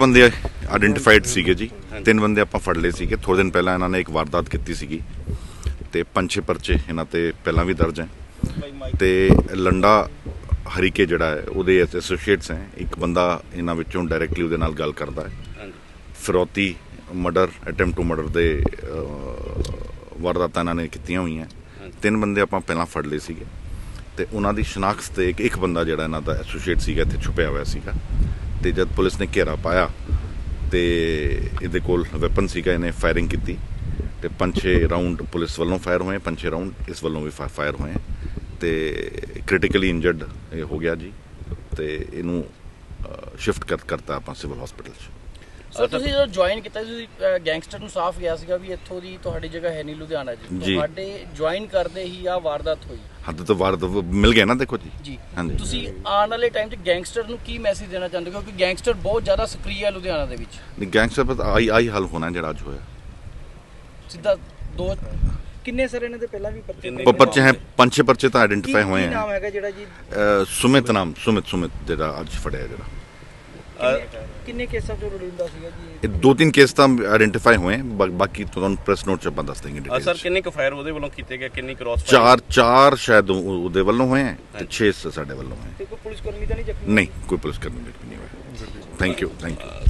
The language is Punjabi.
ਬੰਦੇ ਆਇਡੈਂਟੀਫਾਈਡ ਸੀਗੇ ਜੀ। ਤਿੰਨ ਬੰਦੇ ਆਪਾਂ ਫੜ ਲਏ ਸੀਗੇ। ਥੋੜੇ ਦਿਨ ਪਹਿਲਾਂ ਇਹਨਾਂ ਨੇ ਇੱਕ ਵਾਰਦਾਤ ਕੀਤੀ ਸੀਗੀ। ਤੇ ਪੰਜ ਛੇ ਪਰਚੇ ਇਹਨਾਂ ਤੇ ਪਹਿਲਾਂ ਵੀ ਦਰਜ ਹੈ। ਤੇ ਲੰਡਾ ਹਰੀਕੇ ਜਿਹੜਾ ਹੈ, ਉਹਦੇ ਐਸੋਸੀਏਟਸ ਹੈ। ਇੱਕ ਬੰਦਾ ਇਹਨਾਂ ਵਿੱਚੋਂ ਡਾਇਰੈਕਟਲੀ ਉਹਦੇ ਨਾਲ ਗੱਲ ਕਰਦਾ ਹੈ। ਫਿਰੌਤੀ ਮਰਡਰ ਅਟੈਂਪਟ ਟੂ ਮਰਡਰ ਦੇ ਵਾਰਦਾਤਾਂ ਇਹਨਾਂ ਨੇ ਕੀਤੀਆਂ ਹੋਈਆਂ। ਤਿੰਨ ਬੰਦੇ ਆਪਾਂ ਪਹਿਲਾਂ ਫੜ ਲਏ ਸੀਗੇ। ਤੇ ਉਹਨਾਂ ਦੀ ਸ਼ਨਾਖਤ ਤੇ ਇੱਕ ਇੱਕ ਬੰਦਾ ਜਿਹੜਾ ਇਹਨਾਂ ਦਾ ਐਸੋਸੀਏਟ ਸੀਗਾ, ਇੱਥੇ ਛੁਪਿਆ ਹੋਇਆ ਸੀਗਾ। ਤੇ ਜਦ ਪੁਲਿਸ ਨੇ ਘੇਰਾ ਪਾਇਆ ਤੇ ਇਹਦੇ ਕੋਲ ਵੈਪਨ ਸੀਗਾ, ਇਹਨੇ ਫਾਇਰਿੰਗ ਕੀਤੀ ਤੇ ਪੰਜ ਛੇ ਰਾਉਂਡ ਪੁਲਿਸ ਵੱਲੋਂ ਫਾਇਰ ਹੋਏ ਪੰਜ ਛੇ ਰਾਉਂਡ ਇਸ ਵੱਲੋਂ ਵੀ ਫਾਇਰ ਹੋਏ ਤੇ ਕ੍ਰਿਟੀਕਲੀ ਇੰਜਰਡ ਇਹ ਹੋ ਗਿਆ ਜੀ ਤੇ ਇਹਨੂੰ ਸ਼ਿਫਟ ਕਰ, ਕਰਤਾ ਆਪਾਂ ਸਿਵਲ ਹਸਪੀਟਲ 'ਚ। ਸੋ ਤੁਸੀਂ ਜਦੋਂ ਜੁਆਇਨ ਕੀਤਾ ਤੁਸੀਂ ਗੈਂਗਸਟਰ ਨੂੰ ਸਾਫ਼ ਗਿਆ ਸੀਗਾ ਵੀ ਇੱਥੋਂ ਦੀ ਤੁਹਾਡੀ ਜਗ੍ਹਾ ਹੈ ਨਹੀਂ ਲੁਧਿਆਣਾ ਜੀ। ਤੁਹਾਡੇ ਜੁਆਇਨ ਕਰਦੇ ਹੀ ਆ ਵਾਰਦਾਤ ਹੋਈ। ਹੱਦ ਤੋਂ ਵਾਰ ਮਿਲ ਗਿਆ ਨਾ ਦੇਖੋ ਜੀ। ਜੀ। ਤੁਸੀਂ ਆਉਣ ਵਾਲੇ ਟਾਈਮ 'ਚ ਗੈਂਗਸਟਰ ਨੂੰ ਕੀ ਮੈਸੇਜ ਦੇਣਾ ਚਾਹੁੰਦੇ ਹੋ? ਕਿਉਂਕਿ ਗੈਂਗਸਟਰ ਬਹੁਤ ਜ਼ਿਆਦਾ ਸਕਰੀਆ ਹੈ ਲੁਧਿਆਣਾ ਦੇ ਵਿੱਚ। ਨਹੀਂ ਗੈਂਗਸਟਰ ਪਰ ਆਈ ਆਈ ਹੱਲ ਹੋਣਾ ਜਿਹੜਾ ਅੱਜ ਹੋਇਆ। ਸਿੱਧਾ ਦੋ ਕਿੰਨੇ ਸਰ ਇਹਨਾਂ ਦੇ ਪਹਿਲਾਂ ਵੀ ਪਰਚੇ ਪਰਚੇ ਹੈ ਪੰਜ ਛੇ ਪਰਚੇ ਤਾਂ ਆਇਡੈਂਟੀਫਾਈ ਹੋਏ ਕੀ ਨਾਮ ਹੈਗਾ ਜਿਹੜਾ ਜੀ? ਸੁਮਿਤ ਨਾਮ ਸੁਮਿਤ ਸੁਮਿਤ ਜਿਹੜਾ ਅੱਜ ਫੜਿਆ ਜਿਹੜਾ। ਕਿੰਨੇ- ਕਿੰਨੇ ਕੇਸਾਂ ਚੋਂ ਰੋਲਿੰਦਾ ਸੀਗਾ ਜੀ ਇਹ? ਇਹ ਦੋ ਤਿੰਨ ਕੇਸ ਤਾਂ ਆਇਡੈਂਟੀਫਾਈ ਹੋਏ ਹੈ, ਬਾ- ਬਾਕੀ ਤੁਹਾਨੂੰ ਪ੍ਰੈਸ ਨੋਟ ਚ ਆਪਾਂ ਦੱਸ ਦੇंगे ਅ, ਸਰ ਕਿੰਨੇ ਕੁ ਫਾਇਰ ਉਹਦੇ ਵੱਲੋਂ ਕੀਤੇ ਗਏ ਕਿੰਨੀ ਕ੍ਰਾਸ ਚਾਰ ਚਾਰ ਸ਼ਾਇਦ ਉਹ- ਉਹਦੇ ਵੱਲੋਂ ਹੋਏ ਹੈ ਤੇ 6 ਸਾਡੇ ਵੱਲੋਂ ਹੋਏ ਤੇ ਕੋਈ ਪੁਲਿਸ ਕਰਮੀ ਤਾਂ ਨਹੀਂ ਜ਼ਖਮੀ ਨਹੀਂ ਕੋਈ ਪੁਲਿਸ ਕਰਮੀ ਨਹੀਂ ਹੋਇਆ ਥੈਂਕ ਯੂ ਥੈਂਕ ਯੂ